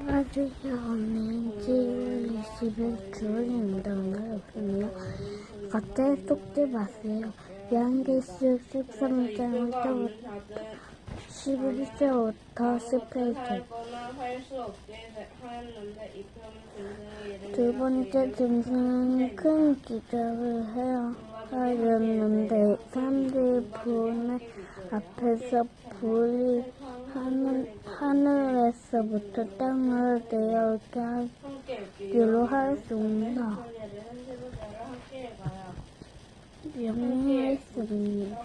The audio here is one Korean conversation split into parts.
오늘은 7월 20일 주원입니다. 오늘 오픈이요. 갑자기 속지 마세요. 양기수 13장부터 11절부터 18절. 거나 할수 없게 하였는데 이 편은 짐승의 이름을 두 번째 짐승은 큰 기적을 해야 하였는데 사람들이 보는 앞에서 불이 하늘, 하늘에서부터 땅으로 내려오게 하기로 하였습니다. 명령했습니다.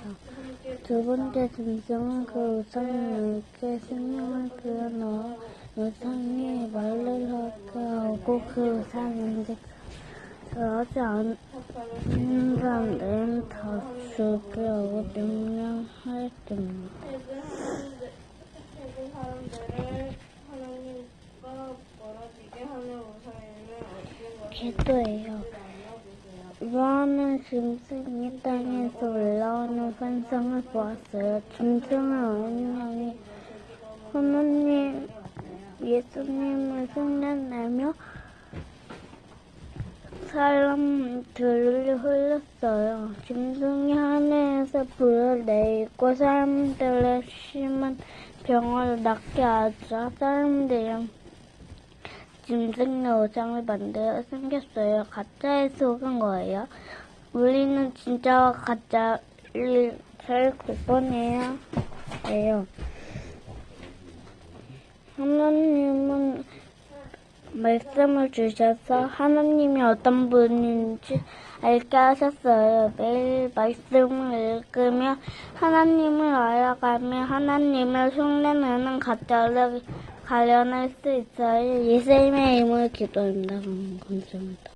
두 번째 짐승은 그 우상에 이렇게 생명을 불어넣어 우상에 말을 하게 하고 그 우상인데 저하지 않는 사람들은 다 우상에는 어떤 것을 기도해요. 많은 짐승이 땅에서 올라오는 환상을 보았어요. 짐승은 온전히 하나님, 예수님을 흉내내며 사람들을 흘렸어요. 짐승이 하늘에서 불을 내리고 사람들의 심한 병을 낫게 하자 사람들은 짐승의 우상을 만들어 생겼어요. 가짜에 속은 거예요. 우리는 진짜와 가짜를 잘 구분해야 해요. 하나님은 말씀을 주셔서 하나님이 어떤 분인지 알게 하셨어요. 매일 말씀을 읽으며 하나님을 알아가며 하나님을 흉내내는 가짜를 가려낼 수 있어요. 예수님의 이름으로 기도합니다. 감사합니다.